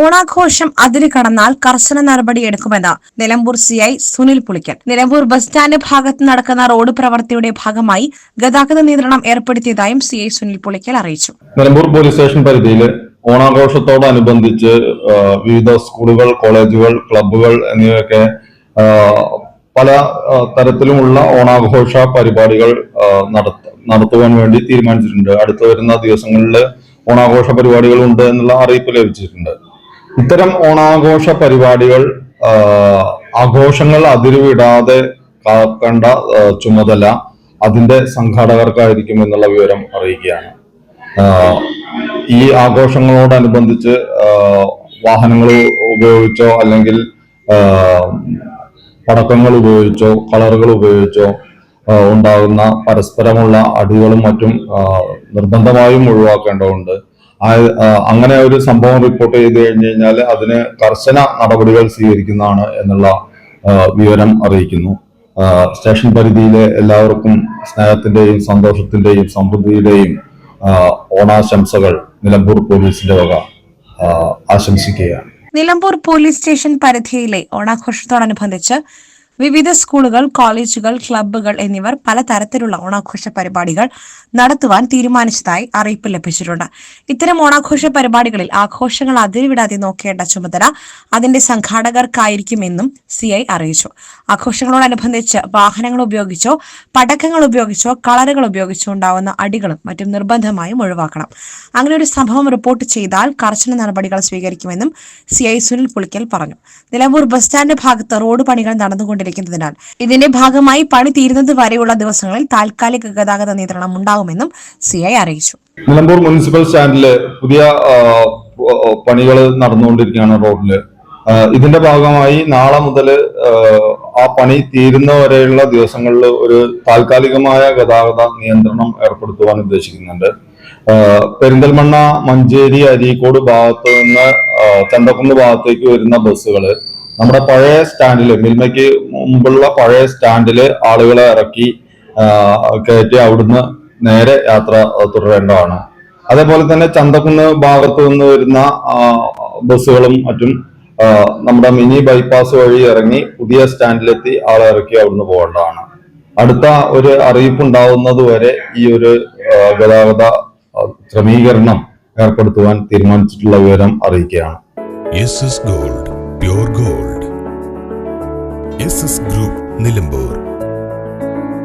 ഓണാഘോഷം അതിര് കടന്നാൽ കർശന നടപടിയെടുക്കുമെന്ന് Nilambur CI Sunil Pulikkal. Nilambur bus stand ഭാഗത്ത് നടക്കുന്ന റോഡ് പ്രവൃത്തിയുടെ ഭാഗമായി ഗതാഗത നിയന്ത്രണം ഏർപ്പെടുത്തിയതായും സിഐ സുനിൽ പുളിക്കൽ അറിയിച്ചു. നിലമ്പൂർ പോലീസ് സ്റ്റേഷൻ പരിധിയിൽ ഓണാഘോഷത്തോടനുബന്ധിച്ച് വിവിധ സ്കൂളുകൾ കോളേജുകൾ ക്ലബ്ബുകൾ എന്നിവയൊക്കെ പല തരത്തിലുമുള്ള ഓണാഘോഷ പരിപാടികൾ നടത്തുവാൻ വേണ്ടി തീരുമാനിച്ചിട്ടുണ്ട്. അടുത്തു വരുന്ന ദിവസങ്ങളിൽ ഓണാഘോഷ പരിപാടികൾ ഉണ്ട് എന്നുള്ള അറിയിപ്പ് ലഭിച്ചിട്ടുണ്ട്. ഇത്തരം ഓണാഘോഷ പരിപാടികൾ ആഘോഷങ്ങൾ അതിരുവിടാതെ കാക്കേണ്ട ചുമതല അതിന്റെ സംഘാടകർക്കായിരിക്കും എന്നുള്ള വിവരം അറിയിക്കുകയാണ്. ഈ ആഘോഷങ്ങളോടനുബന്ധിച്ച് വാഹനങ്ങൾ ഉപയോഗിച്ചോ അല്ലെങ്കിൽ പടക്കങ്ങൾ ഉപയോഗിച്ചോ കളറുകൾ ഉപയോഗിച്ചോ ഉണ്ടാകുന്ന പരസ്പരമുള്ള അടികളും മറ്റും നിർബന്ധമായും ഒഴിവാക്കേണ്ടതുണ്ട്. അങ്ങനെ ഒരു സംഭവം റിപ്പോർട്ട് ചെയ്ത് കഴിഞ്ഞു കഴിഞ്ഞാൽ അതിന് കർശന നടപടികൾ സ്വീകരിക്കുന്നതാണ് എന്നുള്ള വിവരം അറിയിക്കുന്നു. സ്റ്റേഷൻ പരിധിയിലെ എല്ലാവർക്കും സ്നേഹത്തിന്റെയും സന്തോഷത്തിന്റെയും സമൃദ്ധിയുടെയും ഓണാശംസകൾ നിലമ്പൂർ പോലീസിന്റെ വക ആശംസിക്കുകയാണ്. നിലമ്പൂർ പോലീസ് സ്റ്റേഷൻ പരിധിയിലെ ഓണാഘോഷത്തോടനുബന്ധിച്ച് വിവിധ സ്കൂളുകൾ കോളേജുകൾ ക്ലബ്ബുകൾ എന്നിവർ പലതരത്തിലുള്ള ഓണാഘോഷ പരിപാടികൾ നടത്തുവാൻ തീരുമാനിച്ചതായി അറിയിപ്പ് ലഭിച്ചിട്ടുണ്ട്. ഇത്തരം ഓണാഘോഷ പരിപാടികളിൽ ആഘോഷങ്ങൾ അതിരുവിടാതെ നോക്കേണ്ട ചുമതല അതിന്റെ സംഘാടകർക്കായിരിക്കുമെന്നും സി ഐ അറിയിച്ചു. ആഘോഷങ്ങളോടനുബന്ധിച്ച് വാഹനങ്ങൾ ഉപയോഗിച്ചോ പടക്കങ്ങൾ ഉപയോഗിച്ചോ കളറുകൾ ഉപയോഗിച്ചോ ഉണ്ടാവുന്ന അടികളും മറ്റും നിർബന്ധമായും ഒഴിവാക്കണം. അങ്ങനെ ഒരു സംഭവം റിപ്പോർട്ട് ചെയ്താൽ കർശന നടപടികൾ സ്വീകരിക്കുമെന്നും സി ഐ സുനിൽ പുളിക്കൽ പറഞ്ഞു. നിലമ്പൂർ ബസ് സ്റ്റാൻഡ് ഭാഗത്ത് റോഡ് പണികൾ നടന്നുകൊണ്ടിരിക്കുന്നതിനാൽ ഇതിന്റെ ഭാഗമായി പണി തീരുന്നത് വരെയുള്ള ദിവസങ്ങളിൽ താൽക്കാലിക ഗതാഗത നിയന്ത്രണം ഉണ്ടാകുമെന്നും ഐ അറിയിച്ചു. നിലമ്പൂർ മുനിസിപ്പൽ സ്റ്റാൻഡിൽ പുതിയ പണികൾ നടന്നുകൊണ്ടിരിക്കുകയാണ് റോഡിൽ. ഇതിന്റെ ഭാഗമായി നാളെ മുതൽ ആ പണി തീരുന്ന വരെയുള്ള ദിവസങ്ങളിൽ ഒരു താൽക്കാലികമായ ഗതാഗത നിയന്ത്രണം ഏർപ്പെടുത്തുവാൻ ഉദ്ദേശിക്കുന്നുണ്ട്. പെരിന്തൽമണ്ണ മഞ്ചേരി അരീക്കോട് ഭാഗത്ത് നിന്ന് ചണ്ടക്കുന്ന് ഭാഗത്തേക്ക് വരുന്ന ബസ്സുകൾ നമ്മുടെ പഴയ സ്റ്റാൻഡിൽ മിൽമയ്ക്ക് മുമ്പുള്ള പഴയ സ്റ്റാൻഡിൽ ആളുകളെ ഇറക്കി കയറ്റി അവിടുന്ന് നേരെ യാത്ര തുടരേണ്ടതാണ്. അതേപോലെ തന്നെ ചന്തക്കുന്ന് ഭാഗത്ത് നിന്ന് വരുന്ന ബസ്സുകളും മറ്റും നമ്മുടെ മിനി ബൈപ്പാസ് വഴി ഇറങ്ങി പുതിയ സ്റ്റാൻഡിലെത്തി ആളെ ഇറക്കി അവിടുന്ന് പോകേണ്ടതാണ്. അടുത്ത ഒരു അറിയിപ്പ് ഉണ്ടാവുന്നത് വരെ ഈ ഒരു ഗതാഗത ക്രമീകരണം ഏർപ്പെടുത്തുവാൻ തീരുമാനിച്ചിട്ടുള്ള വിവരം അറിയിക്കുകയാണ്. Gold gold group Nilambur